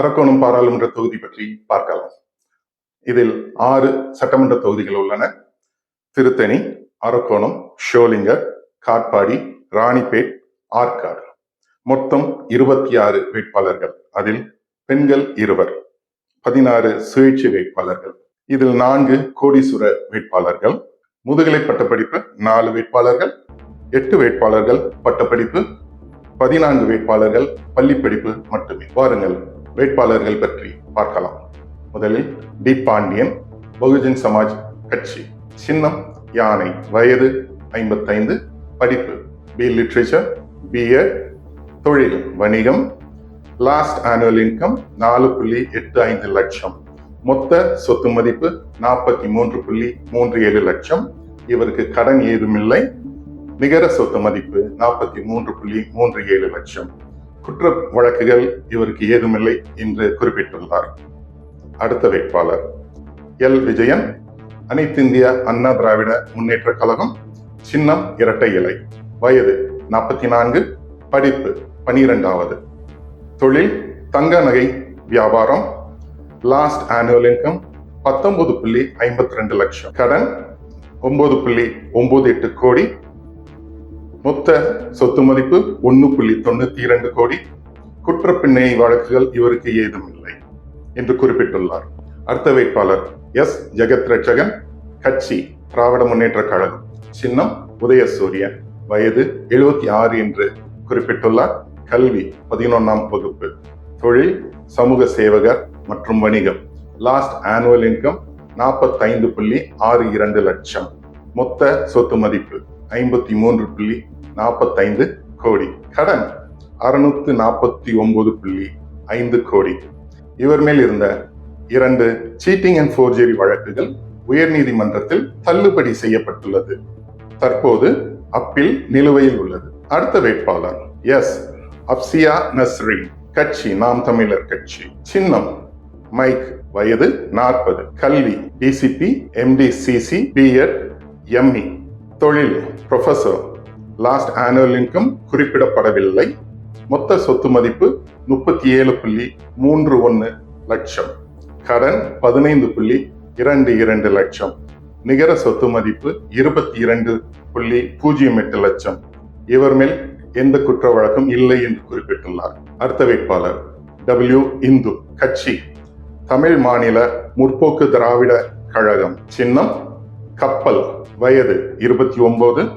அரக்கோணம் பாராளுமன்ற தொகுதி பற்றி பார்க்கலாம். இதில் ஆறு சட்டமன்ற தொகுதிகள் உள்ளன. திருத்தணி அரக்கோணம் ஷோலிங்கர் காட்பாடி ராணிப்பேட் ஆற்காடு. மொத்தம் இருபத்தி ஆறு வேட்பாளர்கள். அதில் பெண்கள் இருவர். பதினாறு சுயேட்சை வேட்பாளர்கள். இதில் நான்கு கோடீஸ்வர வேட்பாளர்கள். முதுகலை பட்டப்படிப்பு நாலு வேட்பாளர்கள். எட்டு வேட்பாளர்கள் பட்டப்படிப்பு பதினான்கு வேட்பாளர்கள் பள்ளிப்படிப்பு மட்டுமே. வாருங்கள். வேட்பாளர்கள் பற்றி பார்க்கலாம். முதலில் டி. பாண்டியன் பகுஜன் சமாஜ் கட்சி. சின்னம் யானை வயது ஐம்பத்தைந்து. படிப்பு பி. லிட்ரேச்சர் பிஎட் தொழில் வணிகம். லாஸ்ட் ஆனுவல் இன்கம் நாலு புள்ளி எட்டு ஐந்து லட்சம். மொத்த சொத்து மதிப்பு நாற்பத்தி மூன்று புள்ளி மூன்று ஏழு லட்சம். இவருக்கு கடன் ஏதுமில்லை. நிகர சொத்து மதிப்பு நாற்பத்தி மூன்று புள்ளி மூன்று ஏழு லட்சம். குற்ற வழக்குகள் இவருக்கு ஏதுமில்லை என்று குறிப்பிட்டுள்ளார். அடுத்த வேட்பாளர் எல். விஜயன் அனைத்திந்திய அண்ணா திராவிட முன்னேற்ற கழகம் சின்னம் இரட்டை இலை வயது நாற்பத்தி நான்கு படிப்பு பனிரெண்டாவது. தொழில் தங்க நகை வியாபாரம் லாஸ்ட் ஆனுவல் இன்கம் பத்தொன்பது புள்ளி ஐம்பத்தி ரெண்டு லட்சம். கடன் ஒன்பது புள்ளி ஒன்பது எட்டு கோடி மொத்த சொத்து மதிப்பு ஒன்று புள்ளி தொண்ணூத்தி இரண்டு கோடி. குற்றப்பிண்ணை வழக்குகள் இவருக்கு ஏதும் இல்லை என்று குறிப்பிட்டுள்ளார். அடுத்த வேட்பாளர் எஸ். ஜெகத் ரட்சகன் கட்சி திராவிட முன்னேற்ற கழகம் சின்னம் உதயசூரியன் வயது எழுபத்தி ஆறு என்று குறிப்பிட்டுள்ளார். கல்வி பதினொன்னாம் வகுப்பு. தொழில் சமூக சேவகர் மற்றும் வணிகம். லாஸ்ட் ஆனுவல் இன்கம் நாற்பத்தைந்து புள்ளி ஆறு இரண்டு லட்சம். மொத்த சொத்து மதிப்பு ஐம்பத்தி மூன்று புள்ளி நாற்பத்தைந்து கோடி. கடன் அறுநூத்து நாற்பத்தி ஒன்பது புள்ளி ஐந்து கோடி. இவர் மேல் இருந்த இரண்டு சீட்டிங் அண்ட் ஃபோர்ஜரி வழக்குகள் உயர்நீதிமன்றத்தில் தள்ளுபடி செய்யப்பட்டுள்ளது. தற்போது அப்பில் நிலுவையில் உள்ளது. அடுத்த வேட்பாளர். எஸ் அப்சியா நஸ்ரி கட்சி நாம் தமிழர் கட்சி. சின்னம். மைக் வயது நாற்பது. கல்வி டிசிபி எம்டிசிசி பிஎட் எம்இ தொழில் ப்ரொஃபசர் லாஸ்ட் ஆனுவல் இன்கம் குறிப்பிடப்படவில்லை. மொத்த சொத்து மதிப்பு முப்பத்தி ஏழு புள்ளி மூன்று ஒன்று லட்சம். கடன் பதினைந்து புள்ளி இரண்டு இரண்டு லட்சம். நிகர சொத்து மதிப்பு இருபத்தி இரண்டு புள்ளி பூஜ்ஜியம் எட்டு லட்சம். இவர் மேல் எந்த குற்ற வழக்கம் இல்லை என்று குறிப்பிட்டுள்ளார். அடுத்த வேட்பாளர் டபிள்யூ இந்து கட்சி தமிழ் மாநில முற்போக்கு திராவிட கழகம். சின்னம் கப்பல் வயது இருபத்தி ஒன்பது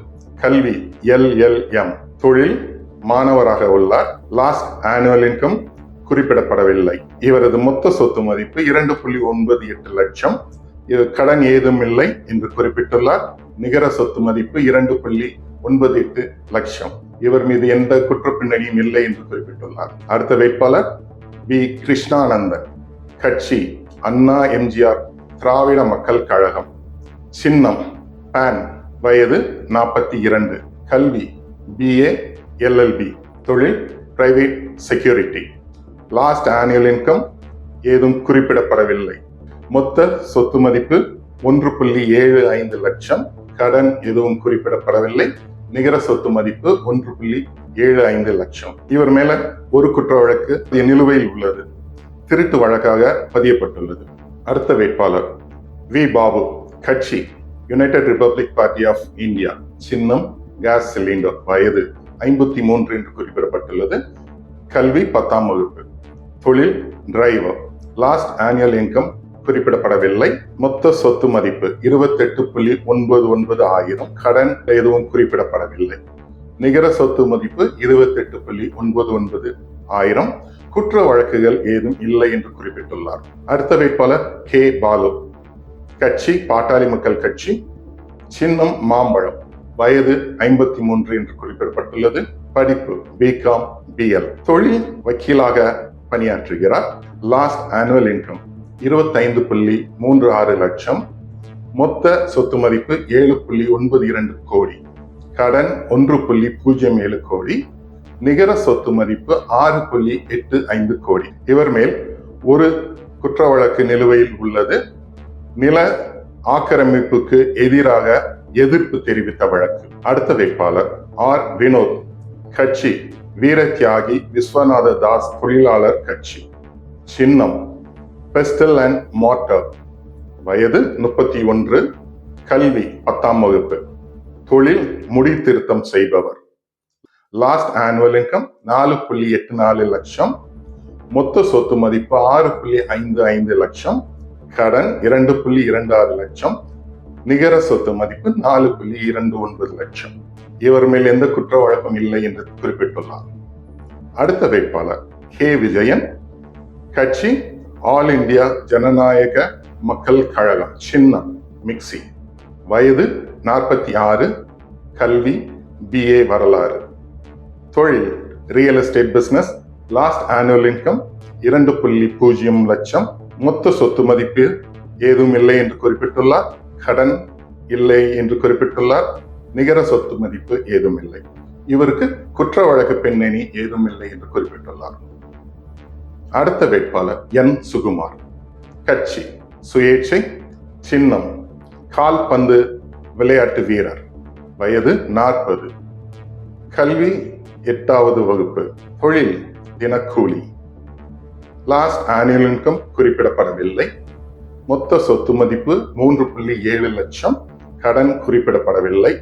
கல்வி எல்எல்எம் தொழில் மாணவராக உள்ளார். லாஸ்ட் ஆனுவல் இன்கம் குறிப்பிடப்படவில்லை. இவரது மொத்த சொத்து மதிப்பு இரண்டு புள்ளி ஒன்பது எட்டு லட்சம். இது கடன் ஏதும் இல்லை என்று குறிப்பிட்டுள்ளார். நிகர சொத்து மதிப்பு இரண்டு புள்ளி ஒன்பது எட்டு லட்சம். இவர் மீது எந்த குற்றப்பின்னணியும் இல்லை என்று குறிப்பிட்டுள்ளார். அடுத்த வேட்பாளர் பி கிருஷ்ணானந்தன். கட்சி அண்ணா எம்ஜிஆர் திராவிட மக்கள் கழகம். சின்னம் பேன் வயது நாற்பத்தி இரண்டு கல்வி பிஏ எல்எல்பி தொழில் private security last annual income ஏதும் குறிப்பிடப்படவில்லை. மொத்த சொத்து மதிப்பு ஒன்று புள்ளி ஏழு ஐந்து லட்சம். கடன் எதுவும் குறிப்பிடப்படவில்லை. நிகர சொத்து மதிப்பு ஒன்று புள்ளி ஏழு ஐந்து லட்சம். இவர் மேல ஒரு குற்ற வழக்கு நிலுவையில் உள்ளது. திருட்டு வழக்காக பதியப்பட்டுள்ளது. அடுத்த வேட்பாளர் வி. பாபு. கட்சி United Republic Party of India சின்னம் கேஸ் சிலிண்டர் வயது ஐம்பத்தி மூன்று என்று குறிப்பிடப்பட்டுள்ளது. கல்வி பத்தாம் வகுப்பு. தொழில் டிரைவர் லாஸ்ட் ஆனுவல் இன்கம் குறிப்பிடப்படவில்லை. மொத்த சொத்து மதிப்பு இருபத்தெட்டு புள்ளி ஒன்பது ஒன்பது ஆயிரம். கடன் எதுவும் குறிப்பிடப்படவில்லை. நிகர சொத்து மதிப்பு இருபத்தெட்டு புள்ளி ஒன்பது ஒன்பது ஆயிரம். குற்ற வழக்குகள் ஏதும் இல்லை என்று குறிப்பிட்டுள்ளார். அடுத்த வேட்பாளர் கே. பாலு. கட்சி பாட்டாளி மக்கள் கட்சி சின்னம் மாம்பழம். வயது ஐம்பத்தி மூன்று என்று குறிப்பிடப்பட்டுள்ளது. படிப்பு பிகாம் பிஎல் தொழில் வக்கீலாக பணியாற்றுகிறார். லாஸ்ட் ஆனுவல் இன்கம் இருபத்தைந்து புள்ளி மூன்று ஆறு லட்சம். மொத்த சொத்து மதிப்பு ஏழு புள்ளி ஒன்பது இரண்டு கோடி. கடன் ஒன்று புள்ளி பூஜ்ஜியம் ஏழு கோடி. நிகர சொத்து மதிப்பு ஆறு புள்ளி எட்டு ஐந்து கோடி. இவர் மேல் ஒரு குற்ற வழக்கு நிலுவையில் உள்ளது. நில ஆக்கிரமிப்புக்கு எதிராக எதிர்ப்பு தெரிவித்த வழக்கு. அடுத்த வேட்பாளர் ஆர். வினோத். கட்சி. வீர தியாகி விஸ்வநாத தாஸ் தொழிலாளர் கட்சி. சின்னம். பெஸ்டல் அண்ட் மார்டர் வயது முப்பத்தி ஒன்று. கல்வி பத்தாம் வகுப்பு. தொழில் முடி திருத்தம் செய்பவர். லாஸ்ட் ஆனுவல் இன்கம் நாலு புள்ளி எட்டு நாலு லட்சம். மொத்த சொத்து மதிப்பு ஆறு புள்ளி ஐந்து ஐந்து லட்சம். கடன் இரண்டு புள்ளி இரண்டு ஆறு லட்சம் நிகர சொத்து மதிப்பு நாலு புள்ளி இரண்டு ஒன்பது லட்சம். இவர் மேல் எந்த குற்ற வழக்கம் இல்லை என்று குறிப்பிட்டுள்ளார். அடுத்த வேட்பாளர் கே. விஜயன் கட்சி ஆல் இந்தியா ஜனநாயக மக்கள் கழகம் சின்னம் மிக்சி. வயது நாற்பத்தி ஆறு கல்வி பிஏ வரலாறு. தொழில் real estate business last annual income இரண்டு புள்ளி பூஜ்ஜியம் லட்சம். மொத்த சொத்து மதிப்பு ஏதும் இல்லை என்று குறிப்பிட்டுள்ளார். கடன் இல்லை என்று குறிப்பிட்டுள்ளார். நிகர சொத்து மதிப்பு ஏதும் இல்லை. இவருக்கு குற்ற வழக்கு பின்னணி ஏதும் இல்லை என்று குறிப்பிட்டுள்ளார். அடுத்த வேட்பாளர் என் சுகுமார். கட்சி சுயேட்சை சின்னம் கால்பந்து விளையாட்டு வீரர் வயது நாற்பது. கல்வி எட்டாவது வகுப்பு தொழில் தினக்கூலி. லாஸ்ட் ஆனுவல் இன்கம் குறிப்பிடப்படவில்லை. மொத்த சொத்து மதிப்பு மூன்று புள்ளி ஏழு லட்சம். கடன் குறிப்பிடப்படவில்லை.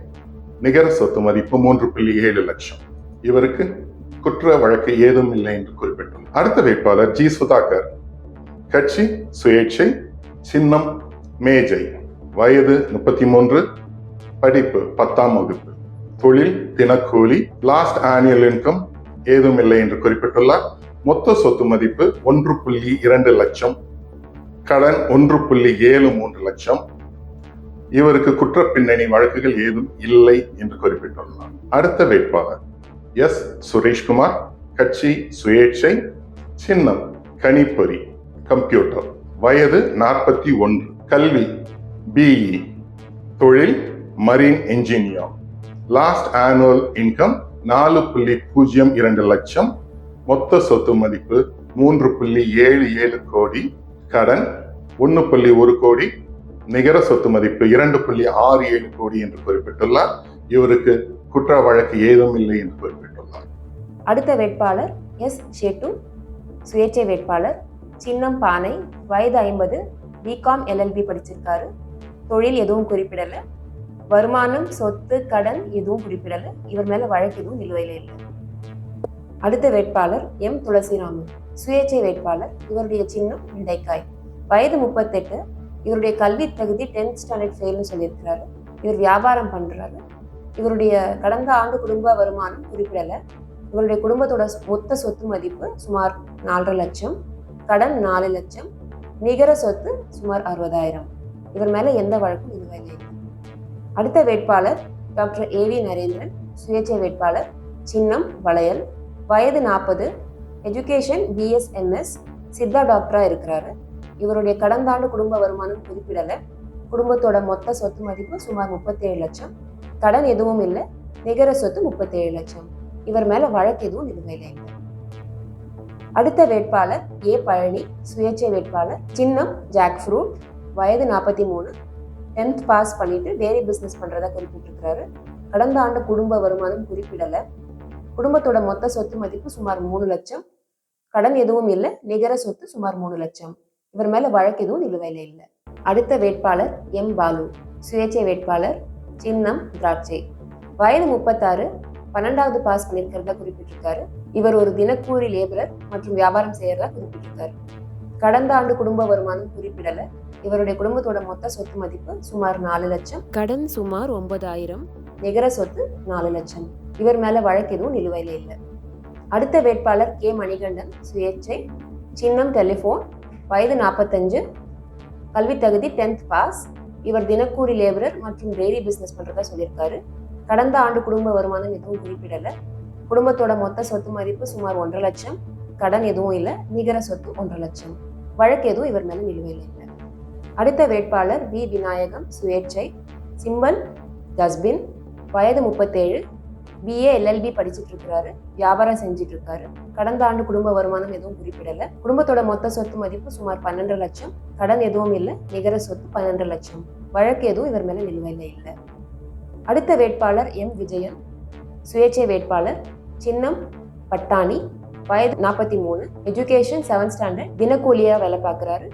நிகர சொத்து மதிப்பு மூன்று புள்ளி ஏழு லட்சம். இவருக்கு குற்ற வழக்கு ஏதும் இல்லை என்று குறிப்பிட்டுள்ளார் அடுத்த வேட்பாளர் ஜி சுதாகர். கட்சி சுயேட்சை சின்னம் மேஜை. வயது முப்பத்தி மூன்று படிப்பு பத்தாம் வகுப்பு. தொழில் தினக்கூலி. லாஸ்ட் ஆனுவல் இன்கம் ஏதும் இல்லை என்று குறிப்பிட்டுள்ளார். மொத்த சொத்து மதிப்பு ஒன்று புள்ளி இரண்டு லட்சம். கடன் ஒன்று புள்ளி ஏழு மூன்று லட்சம். இவருக்கு குற்ற பின்னணி வழக்குகள் ஏதும் இல்லை என்று குறிப்பிட்டுள்ளார். அடுத்த வேட்பாளர் எஸ் சுரேஷ்குமார் கட்சி சுயேட்சை சின்னம் கணிப்பொறி கம்ப்யூட்டர் வயது நாற்பத்தி ஒன்று கல்வி பிஇ தொழில் marine engineer last annual income நாலு புள்ளி பூஜ்ஜியம் இரண்டு லட்சம். மொத்த சொத்து மதிப்பு மூன்று புள்ளி ஏழு ஏழு கோடி. கடன் ஒன்று புள்ளி ஒரு கோடி. நிகர சொத்து மதிப்பு இரண்டு புள்ளி ஆறு ஏழு கோடி என்று குறிப்பிட்டுள்ளார். இவருக்கு குற்ற வழக்கு ஏதும் இல்லை என்று குறிப்பிட்டுள்ளார். அடுத்த வேட்பாளர் எஸ் ஷெட்டு சுயேட்சை வேட்பாளர் சின்னம் பானை. வயது ஐம்பது. பிகாம் எல்எல்பி படிச்சிருக்காரு. தொழில் எதுவும் குறிப்பிடலை. வருமானம் சொத்து கடன் எதுவும் குறிப்பிடலை. இவர் மேலே வழக்கு எதுவும் நிலுவையில் இல்லை. அடுத்த வேட்பாளர் எம் துளசிராமன். சுயேட்சை வேட்பாளர் இவருடைய சின்னம் வெண்டைக்காய் வயது முப்பத்தெட்டு. இவருடைய கல்வி தகுதி டென்த் ஸ்டாண்டர்ட் ஃபெயில்னு சொல்லியிருக்கிறாரு. இவர் வியாபாரம் பண்ணுறாரு இவருடைய கடந்த ஆண்டு குடும்ப வருமானம் குறிப்பிடலை. இவருடைய குடும்பத்தோட மொத்த சொத்து மதிப்பு சுமார் நாலரை லட்சம். கடன் நாலு லட்சம். நிகர சொத்து சுமார் அறுபதாயிரம். இவர் மேலே எந்த வழக்கும் நிலுவையில் இல்லை. அடுத்த வேட்பாளர் டாக்டர் ஏ வி நரேந்திரன். சுயேட்சை வேட்பாளர் சின்னம் வளையல். வயது நாற்பது எஜுகேஷன் பிஎஸ்எம்எஸ் சித்தா டாக்டராக இருக்கிறாரு. இவருடைய கடந்த ஆண்டு குடும்ப வருமானம் குறிப்பிடலை. குடும்பத்தோட மொத்த சொத்து மதிப்பு சுமார் முப்பத்தேழு லட்சம். கடன் எதுவும் இல்லை. நிகர சொத்து முப்பத்தேழு லட்சம். இவர் மேல வழக்கு எதுவும் நிலுவையில் இல்லை. அடுத்த வேட்பாளர் ஏ பழனி சுயேட்சை வேட்பாளர் சின்னம் ஜாக் ஃப்ரூட் வயது நாற்பத்தி மூணு டென்த் பாஸ் பண்ணிட்டு டெய்ரி பிஸ்னஸ் பண்றதா குறிப்பிட்டிருக்கிறாரு. கடந்த ஆண்டு குடும்ப வருமானம் குறிப்பிடலை. குடும்பத்தோட மொத்த சொத்து மதிப்பு சுமார் மூணு லட்சம். கடன் எதுவும் இல்லை நிகர சொத்து சுமார் மூணு லட்சம். இவர் மேல வழக்கு எதுவும் நிலுவையில் இல்லை. அடுத்த வேட்பாளர் எம் பாலு சுயேட்சை வேட்பாளர் சின்னம் திராட்சை. வயது முப்பத்தாறு பன்னெண்டாவது பாஸ் பண்ணியிருக்கிறதா குறிப்பிட்டிருக்காரு. இவர் ஒரு தினக்கூலி லேபரர் மற்றும் வியாபாரம் செய்யறதா குறிப்பிட்டிருக்காரு. கடந்த ஆண்டு குடும்ப வருமானம் குறிப்பிடல. இவருடைய குடும்பத்தோட மொத்த சொத்து மதிப்பு சுமார் நாலு லட்சம். கடன் சுமார் ஒன்பதாயிரம். நிகர சொத்து நாலு லட்சம். இவர் மேல வழக்கு எதுவும் நிலுவையில் இல்லை. அடுத்த வேட்பாளர் கே மணிகண்டன் சுயேட்சை சின்னம் டெலிஃபோன் வயது நாற்பத்தஞ்சு கல்வி தகுதி டென்த் பாஸ். இவர் தினக்கூலி லேபரர் மற்றும் டெய்ரி பிஸ்னஸ் பண்றதா சொல்லியிருக்காரு. கடந்த ஆண்டு குடும்ப வருமானம் எதுவும் குறிப்பிடல. குடும்பத்தோட மொத்த சொத்து மதிப்பு சுமார் ஒன்றரை லட்சம். கடன் எதுவும் இல்லை. நிகர சொத்து ஒன்றரை லட்சம். வழக்கு எதுவும் இவர் மேல நிலுவையில் இல்லை. அடுத்த வேட்பாளர் வி. விநாயகம் சுயேட்சை சிம்பல் டஸ்பின் வயது முப்பத்தேழு பிஏ எல்எல்பி படிச்சுட்டு இருக்கிறாரு வியாபாரம் செஞ்சுட்டு இருக்காரு கடந்த ஆண்டு குடும்ப வருமானம் எதுவும் குறிப்பிடல. குடும்பத்தோட மொத்த சொத்து மதிப்பு சுமார் பன்னெண்டு லட்சம். கடன் எதுவும் இல்லை. நிகர சொத்து பன்னெண்டு லட்சம். வழக்கு எதுவும் இவர் மேல நிலுவையில் இல்லை. அடுத்த வேட்பாளர் எம். விஜயன். சுயேட்சை வேட்பாளர் சின்னம் பட்டாணி. வயது நாற்பத்தி மூணு எஜுகேஷன் செவன்த் ஸ்டாண்டர்ட் தினக்கூலியா வேலை பார்க்குறாரு.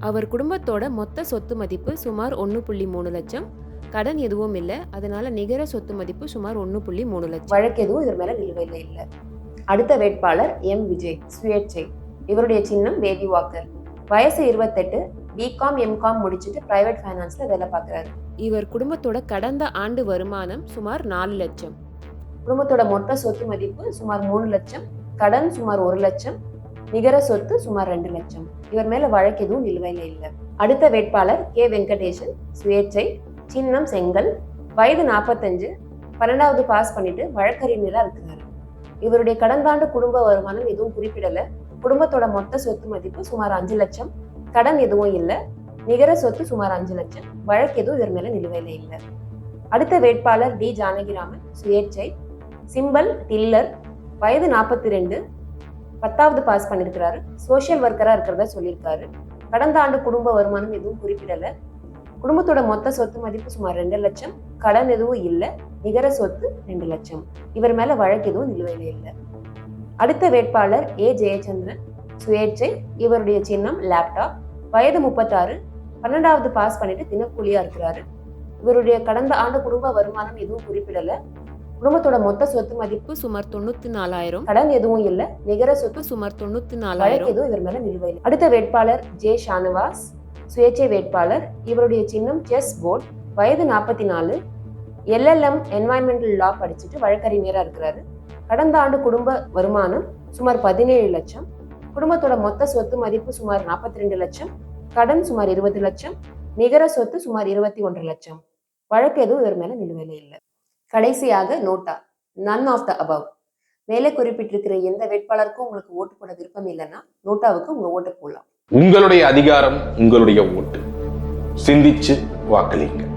அவர் குடும்பத்தோட மொத்த சொத்து மதிப்பு சுமார் ஒன்று புள்ளி மூணு லட்சம். கடன் எதுவும் இல்லை. அதனால நிகர சொத்து மதிப்பு சுமார் ஒன்று புள்ளி மூணு லட்சம். வழக்கு எதுவும் இவர் மேல நிலுவையில் இல்லை. அடுத்த வேட்பாளர் எம் விஜய் சுயேட்சை. இவருடைய சின்னம் பேபி வாக்கர். வயசு இருபத்தெட்டு பிகாம் எம்காம் முடிச்சுட்டு பிரைவேட் ஃபைனான்ஸ்ல வேலை பார்க்குறாரு இவர் குடும்பத்தோட கடந்த ஆண்டு வருமானம் சுமார் நாலு லட்சம். குடும்பத்தோட மொத்த சொத்து மதிப்பு சுமார் மூணு லட்சம். கடன் சுமார் ஒரு லட்சம். நிகர சொத்து சுமார் ரெண்டு லட்சம். இவர் மேல வழக்கு எதுவும் நிலுவையில் இல்லை. அடுத்த வேட்பாளர் கே வெங்கடேசன் சுயேட்சை. சின்னம் செங்கல் வயது நாற்பத்தஞ்சு பன்னெண்டாவது பாஸ் பண்ணிட்டு வழக்கறிஞராக இருக்கிறாரு. இவருடைய கடந்த ஆண்டு குடும்ப வருமானம் எதுவும் குறிப்பிடலை. குடும்பத்தோட மொத்த சொத்து மதிப்பு சுமார் அஞ்சு லட்சம். கடன் எதுவும் இல்லை. நிகர சொத்து சுமார் அஞ்சு லட்சம். வழக்கு எதுவும் இவர் மேல நிலுவையில் இல்லை. அடுத்த வேட்பாளர் டி. ஜானகிராமன் சுயேட்சை. சிம்பல் டில்லர் வயது நாற்பத்தி ரெண்டு பத்தாவது பாஸ் பண்ணியிருக்கிறாரு சோஷியல் ஒர்க்கராக இருக்கிறதா சொல்லியிருக்காரு. கடந்த ஆண்டு குடும்ப வருமானம் எதுவும் குறிப்பிடலை. குடும்பத்தோட மொத்த சொத்து மதிப்பு சுமார் ரெண்டு லட்சம் கடன் எதுவும் இல்லை நிகர சொத்து ரெண்டு லட்சம். இவர் மேல வழக்கு எதுவும் நிலுவையில் இல்லை. அடுத்த வேட்பாளர் ஏ. ஜெயச்சந்திரன். சுயேட்சை இவருடைய சின்னம் லேப்டாப் வயது முப்பத்தாறு. பன்னெண்டாவது பாஸ் பண்ணிட்டு தினக்கூலியா இருக்கிறாரு. இவருடைய கடந்த ஆண்டு குடும்ப வருமானம் எதுவும் குறிப்பிடல. குடும்பத்தோட மொத்த சொத்து மதிப்பு சுமார் தொண்ணூத்தி நாலாயிரம். கடன் எதுவும் இல்ல நிகர சொத்து சுமார் தொண்ணூத்தி நாலாயிரம் எதுவும் இவர் மேல நிலுவையில் அடுத்த வேட்பாளர் ஜே. ஷானவாஸ். சுயேட்சை வேட்பாளர். இவருடைய சின்னம் செஸ் போர்ட். வயது நாற்பத்தி நாலு எல்எல்எம் என்வாயன்மெண்டல் லா படிச்சுட்டு வழக்கறிஞராக இருக்கிறாரு. கடந்த ஆண்டு குடும்ப வருமானம் சுமார் பதினேழு லட்சம். குடும்பத்தோட மொத்த சொத்து மதிப்பு சுமார் நாற்பத்தி ரெண்டு லட்சம். கடன் சுமார் இருபது லட்சம். நிகர சொத்து சுமார் இருபத்தி ஒன்று லட்சம். வழக்கு எதுவும் இவர் மேல நிலுவையில இல்லை. கடைசியாக NOTA. None of the above மேலே குறிப்பிட்டிருக்கிற எந்த வேட்பாளருக்கும் உங்களுக்கு ஓட்டு போட விருப்பம் இல்லைன்னா நோட்டாவுக்கு உங்க ஓட்டு போடலாம். உங்களுடைய அதிகாரம் உங்களுடைய ஓட்டு. சிந்திச்சு வாக்களிங்க.